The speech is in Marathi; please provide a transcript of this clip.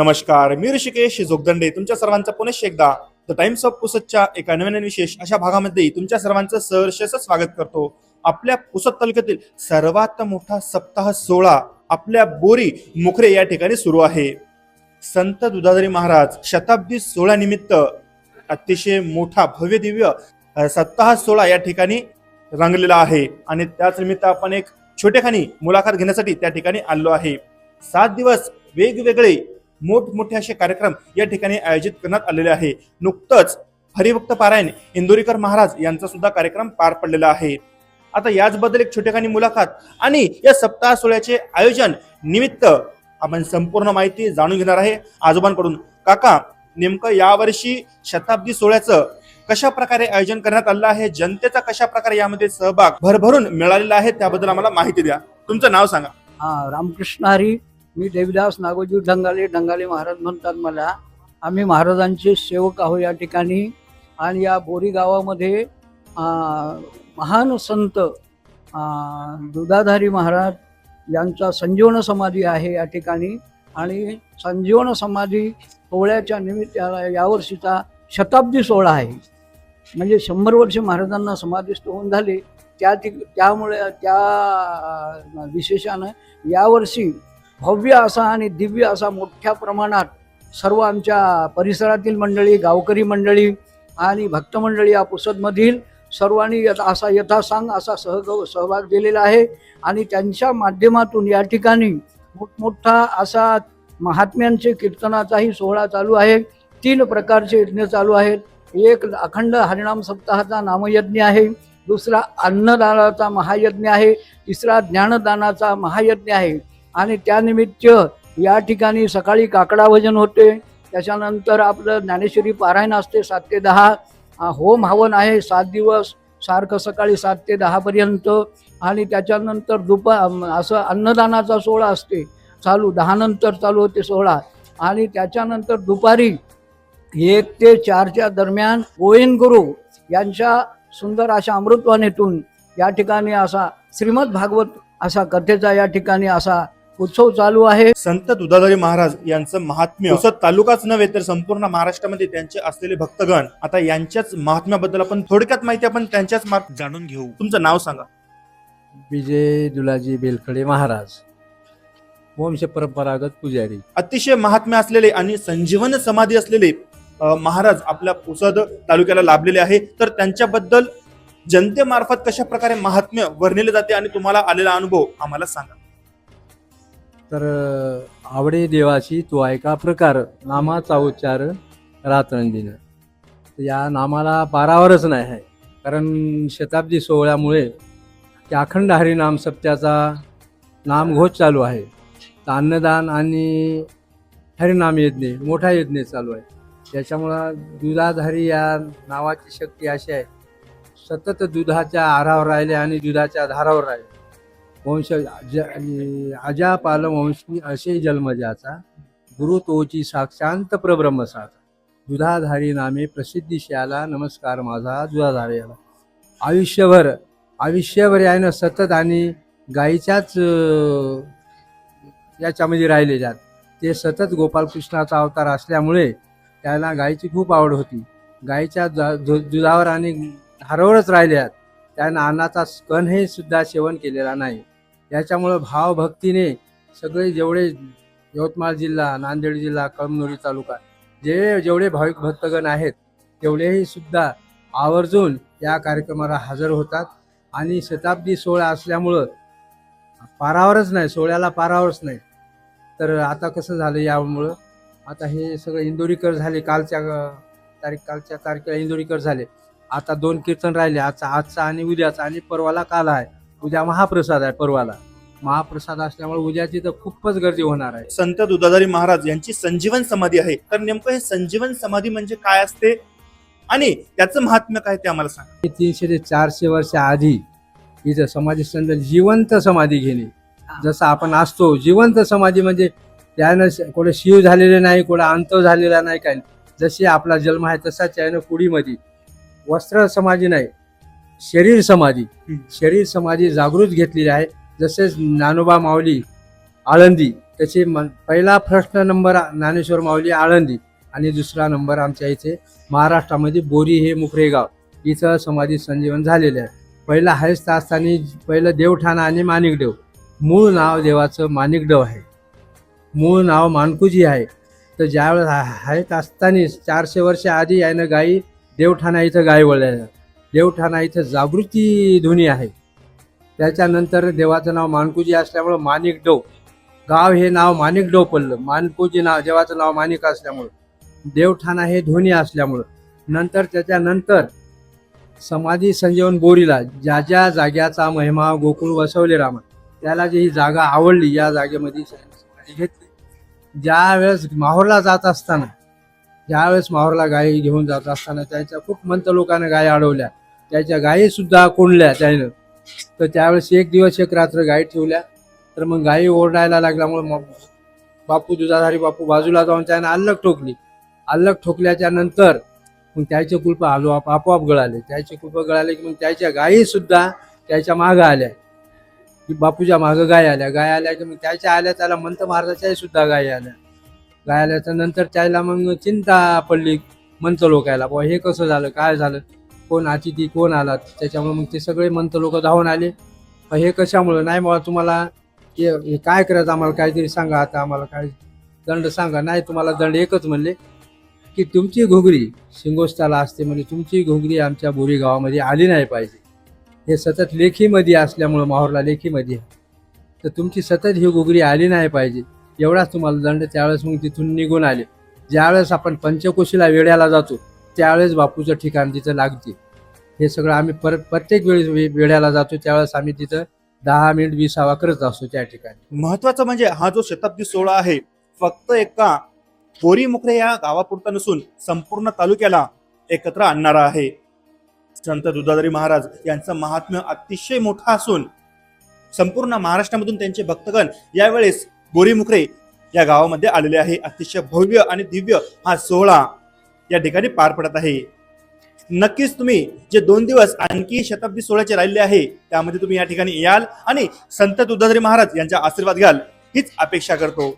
नमस्कार मी ऋषिकेश जोगदंडे. तुमच्या सर्वांचं पुनश्च एकदा द टाइम्स ऑफ पुसतच्या एका नवीन विशेष अशा भागामध्ये तुमच्या सर्वांचं सहर्षच स्वागत करतो. आपल्या पुसत तालुक्यातील सर्वात मोठा सप्ताह सोहळा आपल्या बोरी मुखरे या ठिकाणी सुरू आहे. संत दुधाधारी महाराज शताब्दी सोहळ्यानिमित्त अतिशय मोठा भव्य दिव्य सप्ताह सोहळा या ठिकाणी रंगलेला आहे. आणि त्याच निमित्त आपण एक छोटेखानी मुलाखत घेण्यासाठी त्या ठिकाणी आलो आहे. सात दिवस वेगवेगळे मोठमोठे असे कार्यक्रम या ठिकाणी आयोजित करण्यात आलेले आहे. नुकतंच हरिभक्त पारायण इंदोरीकर महाराज यांचा सुद्धा कार्यक्रम पार पडलेला आहे. आता याचबद्दल एक छोटेखानी मुलाखत आणि या सप्ताह सोहळ्याचे आयोजन निमित्त आपण संपूर्ण माहिती जाणून घेणार आहे. आजोबांकडून काका नेमकं यावर्षी शताब्दी सोहळ्याचं कशा प्रकारे आयोजन करण्यात आलं आहे? जनतेचा कशा प्रकारे यामध्ये सहभाग भरभरून मिळालेला आहे? त्याबद्दल आम्हाला माहिती द्या. तुमचं नाव सांगा. हा रामकृष्ण हरी मी देवीदास नागोजी ढंगाले ढंगाले महाराज म्हणतात मला आम्ही महाराजांचे सेवक आहो या ठिकाणी. आणि या बोरी गावामध्ये महान संत दुधाधारी महाराज यांचा संजीवन समाधी आहे या ठिकाणी. आणि संजीवन समाधी सोहळ्याच्या निमित्ताला यावर्षीचा शताब्दी सोहळा आहे. म्हणजे शंभर वर्ष महाराजांना समाधिस्थ होऊन झाले. त्या ठिक त्यामुळे त्या विशेषानं यावर्षी भव्य असा आणि दिव्य असा मोठ्या प्रमाणात सर्व आमच्या परिसरातील मंडळी गावकरी मंडळी आणि भक्तमंडळी या पुसदमधील सर्वांनी असा यथासांग असा सहग सहभाग दिलेला आहे. आणि त्यांच्या माध्यमातून या ठिकाणी मोठमोठा असा महात्म्यांचे कीर्तनाचाही सोहळा चालू आहे. तीन प्रकारचे यज्ञ चालू आहेत. एक अखंड हरिणाम सप्ताहाचा नामयज्ञ आहे. दुसरा अन्नदानाचा महायज्ञ आहे. तिसरा ज्ञानदानाचा महायज्ञ आहे. आणि त्यानिमित्त या ठिकाणी सकाळी काकडा भजन होते. त्याच्यानंतर आपलं ज्ञानेश्वरी पारायण असते सात ते दहा. होम हवन आहे सात दिवस. सारखं सकाळी सात ते दहापर्यंत आणि त्याच्यानंतर दुपा असं अन्नदानाचा सोहळा असते. चालू दहानंतर चालू होते सोहळा. आणि त्याच्यानंतर दुपारी एक ते चारच्या दरम्यान गोविंद गुरु यांच्या सुंदर अशा अमृतवाणीतून या ठिकाणी असा श्रीमद भागवत असा कथेचा या ठिकाणी असा उत्सव चालू आहे. संत दुधाधारी महाराज यांचं महात्म्य. पुसद तालुकाच नव्हे तर संपूर्ण महाराष्ट्रामध्ये त्यांचे असलेले भक्तगण. आता यांच्याच महात्म्याबद्दल आपण थोडक्यात माहिती आपण त्यांच्याच मार्ग जाणून घेऊ. तुमचं नाव सांगा. विजय दुलाजी बेलखडे महाराज. वंश परंपरागत पुजारी. अतिशय महात्म्य असलेले आणि संजीवन समाधी असलेले अ, महाराज आपल्या पुसद तालुक्याला लाभलेले आहे. तर त्यांच्याबद्दल जनतेमार्फत कशा प्रकारे महात्म्य वर्णिले जाते आणि तुम्हाला आलेला अनुभव आम्हाला सांगा. तर आवडे देवाची तो ऐका प्रकार नामाचा उच्चार रात्रंदिन. या नामाला पारावरच नाही आहे. कारण शताब्दी सोहळ्यामुळे त्या अखंड हरिनाम सप्त्याचा नामघोष चालू आहे. तर अन्नदान आणि हरिनाम यज्ञ मोठा यज्ञ चालू आहे. त्याच्यामुळं दुधाधारी या नावाची शक्ती अशी आहे. सतत दुधाच्या आहारावर राहिले आणि दुधाच्या धारावर राहिले. वंश अज- पाल वंशी असे जन्म ज्याचा गुरु तोची साक्षांत प्रब्रह्मसाचा. दुधाधारी नामे प्रसिद्धीशाला नमस्कार माझा दुधाधारी आयुष्यभर आयुष्यभर यानं सतत आणि गाईच्याच याच्यामध्ये राहिले जात. ते सतत गोपालकृष्णाचा अवतार असल्यामुळे त्याला गायीची खूप आवड होती. गाईच्या दु- दुधावर आणि धारावरच राहिल्यात. त्यानं अन्नाचा कणही सुद्धा सेवन केलेला नाही. याच्यामुळं भावभक्तीने सगळे जेवढे यवतमाळ जिल्हा नांदेड जिल्हा कळमनुरी तालुका जे जेवढे भाविक भक्तगण आहेत तेवढेही सुद्धा आवर्जून या कार्यक्रमाला हजर होतात. आणि शताब्दी सोहळा असल्यामुळं पारावरच नाही सोहळ्याला पारावरच नाही. तर आता कसं झालं यामुळं? आता हे सगळं इंदोरीकर झाले कालच्या तारीख कालच्या तारखेला इंदोरीकर झाले. आता दोन कीर्तन राहिले आजचा आजचा आणि उद्याचा आणि परवाला काल आहे. उद्या महाप्रसाद आहे परवाला. महाप्रसाद असल्यामुळे उद्याची तर खूपच गर्दी होणार आहे. संत दुधाधारी महाराज यांची संजीवन समाधी आहे. तर नेमकं हे संजीवन समाधी म्हणजे काय असते? आणि त्याचं महात्म्य काय ते आम्हाला सांगा. तीनशे ते चारशे वर्ष आधी इथं समाधी संत जिवंत समाधी घेणे. जसं आपण असतो जिवंत समाधी म्हणजे त्यानं कोणी शिव झालेले नाही कोणा अंत झालेला नाही काय. जशी आपला जन्म आहे तसाच यानं कुडीमध्ये वस्त्र समाधी नाही. शरीर समाधी. शरीर समाधी जागृत घेतलेली आहे. जसेच ज्ञानोबा माऊली आळंदी त्याची पहिला प्रश्न नंबर ज्ञानेश्वर माऊली आळंदी आणि दुसरा नंबर आमच्या इथे महाराष्ट्रामध्ये बोरी हे मुखरे गाव इथं समाधी संजीवन झालेले आहे. पहिला हायस्ट असताना पहिलं देवठाणा आणि माणिकदेव. मूळ नाव देवाचं माणिकदेव आहे. मूळ नाव मानकुजी आहे. तर ज्यावेळेस आहेत असताना चारशे वर्ष आधी यानं गायी देवठाणा इथं गाय वळल्या देवठाणा इथं जागृती ध्वनी आहे. त्याच्यानंतर देवाचं नाव मानकुजी असल्यामुळं माणिकडोह गाव हे नाव माणिकडोह पडलं. मानकुजी नाव देवाचं नाव माणिक असल्यामुळं. देवठाणा हे ध्वनी असल्यामुळं. नंतर त्याच्यानंतर समाधी संजीवन बोरीला ज्या ज्या जाग्याचा महिमा गोकुळ वसवले रामा त्याला जी ही जागा आवडली या जागेमध्ये समाधी घेतली. ज्या वेळेस माहोरला जात असताना ज्यावेळेस माहोरला गायी घेऊन जात असताना त्याच्या खूप मंत लोकांना गायी अडवल्या. त्याच्या गायी सुद्धा कोंडल्या त्यानं. तर त्यावेळेस एक दिवस एक रात्र गायी ठेवल्या. तर मग गायी ओरडायला लागल्यामुळे मग बापू दुधाधारी बापू बाजूला जाऊन त्यानं अल्लग ठोकली. अल्लग ठोकल्याच्या नंतर मग त्याचे कुलप आलोआप आपोआप गळाले. त्याचे कुलप गळाले की मग त्याच्या गायी सुद्धा त्याच्या मागं आल्या. की बापूच्या मागं गाय आल्या. गाय आल्या की मग त्याच्या आल्या त्याला मंत महाराजाच्याही सुद्धा गायी आल्या. गाय आल्याच्यानंतर त्याला मग चिंता पडली मंत लोकायला. बुवा हे कसं झालं? काय झालं? कोण आची ती कोण आला? त्याच्यामुळे मग ते सगळे मंत लोक धावून आले. हे कशामुळं? नाही मला तुम्हाला हे काय करायचं? आम्हाला काहीतरी सांगा आता आम्हाला काय दंड सांगा. नाही तुम्हाला दंड एकच म्हणले की तुमची घोगरी शिंगोस्ताला असते म्हणजे तुमची घोगरी आमच्या बोरी गावामध्ये आली नाही पाहिजे. हे सतत लेखीमध्ये असल्यामुळं माहोरला लेखीमध्ये. तर तुमची सतत ही घोगरी आली नाही पाहिजे. एवढाच तुम्हाला दंड त्यावेळेस मग तिथून निघून आले. ज्यावेळेस आपण पंचकोशीला वेड्याला जातो त्यावेळेस बापूचं ठिकाण तिथं लागते. हे सगळं आम्ही पर प्रत्येक वेळेस वे- जातो त्यावेळेस आम्ही तिथं दहा मिनिट विसावा करत असतो त्या ठिकाणी. महत्वाचं म्हणजे हा जो शताब्दी सोहळा आहे फक्त एका बोरी मुखरे या गावापुरता नसून संपूर्ण तालुक्याला एकत्र आणणारा आहे. संत दुधाधारी महाराज यांचं महात्म्य अतिशय मोठा असून संपूर्ण महाराष्ट्रामधून त्यांचे भक्तगण यावेळेस बोरी मुखरे या गावामध्ये आलेले आहे. अतिशय भव्य आणि दिव्य हा सोहळा या ठिकाणी पार पडत आहे. नक्कीच तुम्ही जे दोन दिवस आणखी शताब्दी सोहळ्याचे राहिले आहे त्यामध्ये तुम्ही या ठिकाणी याल आणि संत दुधाधारी महाराज यांचा आशीर्वाद घ्याल हीच अपेक्षा करतो.